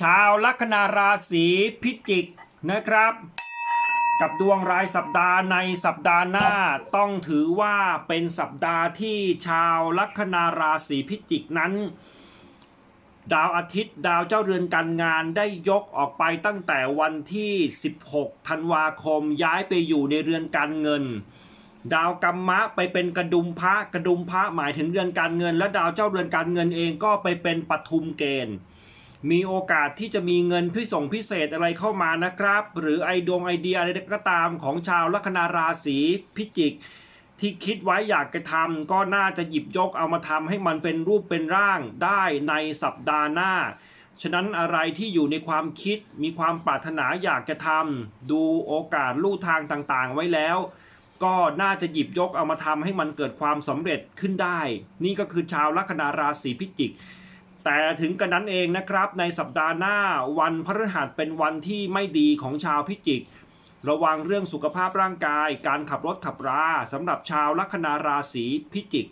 ชาวลัคนาราศีพิจิกนะครับ กับดวงรายสัปดาห์ในสัปดาห์หน้าต้องถือว่าเป็นสัปดาห์ที่ชาวลัคนาราศีพิจิกนั้น ดาวอาทิตย์ดาวเจ้าเรือนการงานได้ยกออกไปตั้งแต่วันที่ 16 ธันวาคมย้ายไปอยู่ในเรือนการเงินดาวกัมมะไปเป็นกระดุมพระกระดุมพระหมายถึงเรือนการเงิน และดาวเจ้าเรือนการเงินเองก็ไปเป็นปทุมเกณฑ์ มีโอกาสที่จะมีเงินพิส่งพิเศษอะไรเข้ามานะครับ หรือไอดวงไอเดียอะไรก็ตามของชาวลัคนาราศีพิจิก ที่คิดไว้อยากจะทำก็น่าจะหยิบยกเอามาทำให้มันเป็นรูปเป็นร่างได้ในสัปดาห์หน้า ฉะนั้นอะไรที่อยู่ในความคิดมีความปรารถนาอยากจะทำดูโอกาสลู่ทางต่างๆ ไว้แล้วก็น่าจะหยิบยกเอามาทำให้มันเกิดความสำเร็จขึ้นได้ นี่ก็คือชาวลัคนาราศีพิจิก แต่ถึงกันนั้นเองนะครับ ในสัปดาห์หน้าวันพฤหัสเป็นวันที่ไม่ดีของชาวพิจิก ระวังเรื่องสุขภาพร่างกาย การขับรถขับราสำหรับชาวลัคนาราศีพิจิก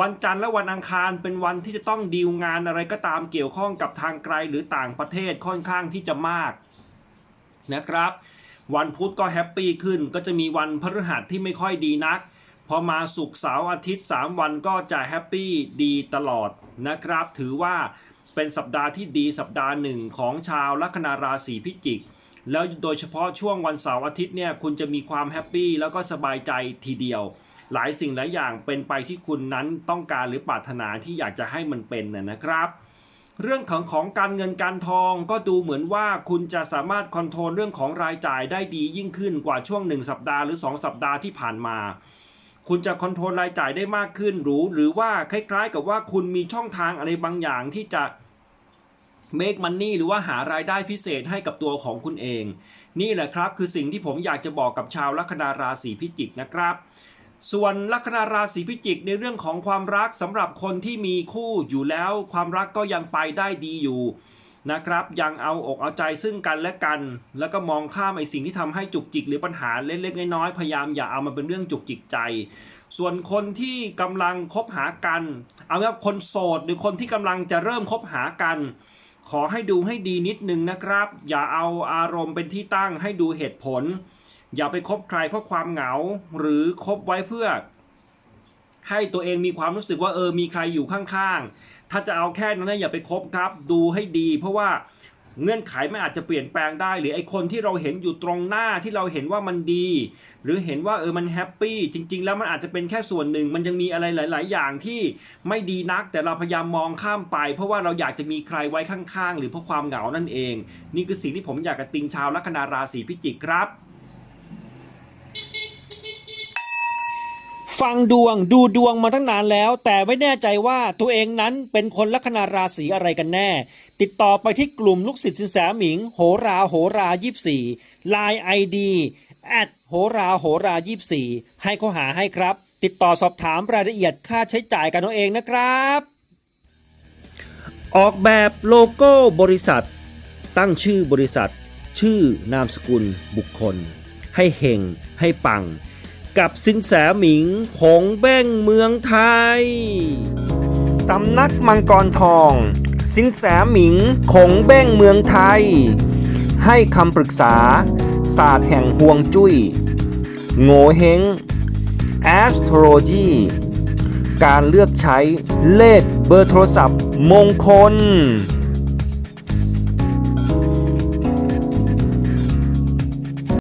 วันจันทร์และวันอังคารเป็นวันที่จะต้องดีลงานอะไรก็ตามเกี่ยวข้องกับทางไกลหรือต่างประเทศค่อนข้างที่จะมากนะครับ วันพุธก็แฮปปี้ขึ้นก็จะมีวันพฤหัสที่ไม่ค่อยดีนัก พอมาศุกเสาร์อาทิตย์ 3 วันก็จะแฮปปี้ดีตลอดนะครับ ถือว่าเป็นสัปดาห์ที่ดีสัปดาห์หนึ่งของชาวลัคนาราศีพิจิก แล้วโดยเฉพาะช่วงวันเสาร์อาทิตย์เนี่ยคุณจะมีความแฮปปี้แล้วก็สบายใจทีเดียว หลายสิ่งหลายอย่างเป็นไปที่คุณนั้นต้องการหรือปรารถนาที่อยากจะให้มันเป็นนะนะครับ เรื่องของของการเงินการทองก็ดูเหมือนว่าคุณจะสามารถคอนโทรลเรื่องของรายจ่ายได้ดียิ่งขึ้นกว่าช่วง 1 สัปดาห์หรือ 2 สัปดาห์ที่ผ่านมา คุณจะคอนโทรลรายจ่ายได้มากขึ้นหรือหรือว่าคล้ายๆ กับว่าคุณมีช่องทางอะไรบางอย่างที่จะ make money หรือว่าหารายได้พิเศษให้กับตัวของคุณเอง นี่แหละครับคือสิ่งที่ผมอยากจะบอกกับชาวลัคนาราศีพิจิกนะครับ ส่วนลัคนาราศีพิจิกในเรื่องของความรักสำหรับคนที่มีคู่อยู่แล้ว ความรักก็ยังไปได้ดีอยู่ นะครับ ยังเอาอกเอาใจซึ่งกันและกัน แล้วก็มองข้ามไอ้สิ่งที่ทำให้จุกจิกหรือปัญหาเล็กๆน้อยๆพยายามอย่าเอามาเป็นเรื่องจุกจิกใจ ส่วนคนที่กำลังคบหากัน เอาแบบคนโสดหรือคนที่กำลังจะเริ่มคบหากัน ขอให้ดูให้ดีนิดนึงนะครับ อย่าเอาอารมณ์เป็นที่ตั้งให้ดูเหตุผล อย่าไปคบใครเพราะความเหงา หรือคบไว้เพื่อ ให้ตัวเองมีความรู้สึกว่าเออมีใครอยู่ข้างๆ ถ้าจะเอาแค่นั้นนะอย่าไปคบครับ ดูให้ดี เพราะว่าเงื่อนไขมันอาจจะเปลี่ยนแปลงได้ หรือไอคนที่เราเห็นอยู่ตรงหน้าที่เราเห็นว่ามันดี หรือเห็นว่าเออมันแฮปปี้จริง ๆ แล้วมันอาจจะเป็นแค่ส่วนหนึ่ง มันยังมีอะไรหลาย ๆ อย่างที่ไม่ดีนัก แต่เราพยายามมองข้ามไป เพราะว่าเราอยากจะมีใครไว้ข้างๆ หรือเพราะความเหงานั่นเอง นี่คือสิ่งที่ผมอยากจะติงชาวลัคนาราศีพิจิกครับ ฟังดวงดูดวงมาตั้งนานแล้ว แต่ไม่แน่ใจว่าตัวเองนั้นเป็นคนลัคนาราศีอะไรกันแน่ ติดต่อไปที่กลุ่มลูกศิษย์สินแสหมิง โหราโหรายี่สี่ไลน์ไอดีแอดโหราโหรายี่สี่ให้เขาหาให้ครับ ติดต่อสอบถามรายละเอียดค่าใช้จ่ายกันเอาเองนะครับ ออกแบบโลโก้บริษัท ตั้งชื่อบริษัท ชื่อนามสกุลบุคคล ให้เฮงให้ปัง กับสินแสหมิงของแบ้งเมืองไทย สำนักมังกรทอง สินแสหมิงคงแบ้งเมืองไทย ให้คำปรึกษา ศาสตร์แห่งห่วงจุย้ย โงเฮง astrology การเลือกใช้เลขเบอร์โทรศัพท์มงคล